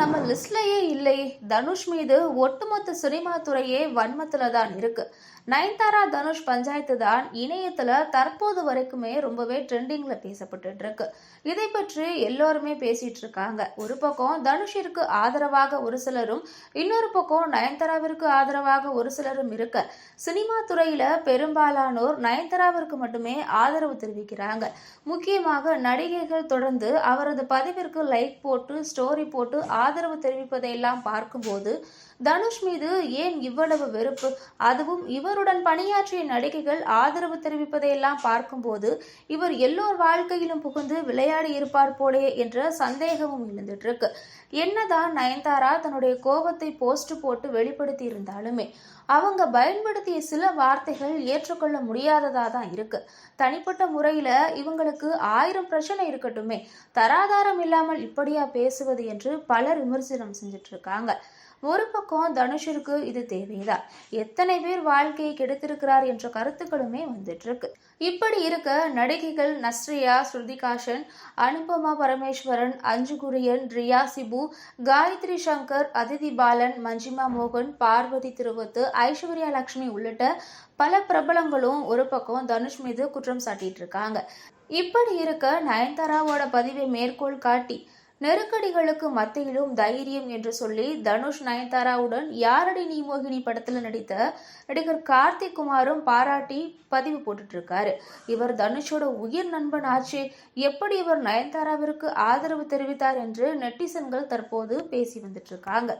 நம்ம லிஸ்ட்லயே இல்லை. தனுஷ் மீது ஒட்டுமொத்த சினிமா துறையே வன்மத்துல தான் இருக்கு. நயன்தாரா தனுஷ் பஞ்சாயத்து தான் இணையத்துல தற்போது வரைக்குமே ரொம்பவே ட்ரெண்டிங்ல பேசப்பட்டு இருக்கு. இதை பற்றி எல்லோருமே பேசிட்டு இருக்காங்க. ஒரு பக்கம் தனுஷிற்கு ஆதரவாக ஒரு சிலரும் இன்னொரு பக்கம் நயன்தாராவிற்கு ஆதரவாக ஒரு சிலரும் இருக்க சினிமா துறையில பெரும்பாலானோர் நயன்தாராவிற்கு மட்டுமே ஆதரவு தெரிவிக்கிறாங்க. முக்கியமாக நடிகைகள் தொடர்ந்து அவரது பதிவிற்கு லைக் போட்டு ஸ்டோரி போட்டு ஆதரவு ஆதரவு தெரிவிப்பதையெல்லாம் பார்க்கும்போது தனுஷ் மீது ஏன் இவ்வளவு வெறுப்பு? அதுவும் இவருடன் பணியாற்றிய நடிகைகள் ஆதரவு தெரிவிப்பதையெல்லாம் பார்க்கும்போது இவர் எல்லோர் வாழ்க்கையிலும் புகுந்து விளையாடி இருப்பார் போலே என்ற சந்தேகமும் எழுந்துட்டு இருக்கு என்னதான் நயன்தாரா தன்னுடைய கோபத்தை போஸ்ட் போட்டு வெளிப்படுத்தி இருந்தாலுமே அவங்க பயன்படுத்திய சில வார்த்தைகள் ஏற்றுக்கொள்ள முடியாததா தான் இருக்கு. தனிப்பட்ட முறையில இவங்களுக்கு ஆயிரம் பிரச்சனை இருக்கட்டுமே தராதாரம் இல்லாமல் இப்படியா பேசுவது என்று பலர் விமர்சனம் செஞ்சுட்டு இருக்காங்க ஒரு பக்கம் தனுஷிற்கு இது தேவைதான் எத்தனை பேர் வாழ்க்கையை கெடுத்திருக்கிறார் என்ற கருத்துக்களுமே வந்துட்டு இருக்கு இப்படி இருக்க நடிகைகள் நஸ்ரியா ஸ்ருதிகாஷன் அனுபமா பரமேஸ்வரன் அஞ்சு குரியன் ரியா சிபு காயத்ரி சங்கர் அதிதி பாலன் மஞ்சிமா மோகன் பார்வதி திருவத்து ஐஸ்வர்யா லட்சுமி உள்ளிட்ட பல பிரபலங்களும் ஒரு பக்கம் தனுஷ் மீது குற்றம் சாட்டிட்டு இருக்காங்க இப்படி இருக்க நயன்தாராவோட பதிவை மேற்கோள் காட்டி நெருக்கடிகளுக்கு மத்தியிலும் தைரியம் என்று சொல்லி தனுஷ் நயன்தாராவுடன் யாரடி நீ மோகினி படத்தில் நடித்த நடிகர் கார்த்திக் குமாரும் பாராட்டி பதிவு போட்டுட்டு இருக்காரு இவர் தனுஷோட உயிர் நண்பன் ஆச்சு. எப்படி இவர் நயன்தாராவிற்கு ஆதரவு தெரிவித்தார் என்று நெட்டிசன்கள் தற்போது பேசி வந்துட்டு இருக்காங்க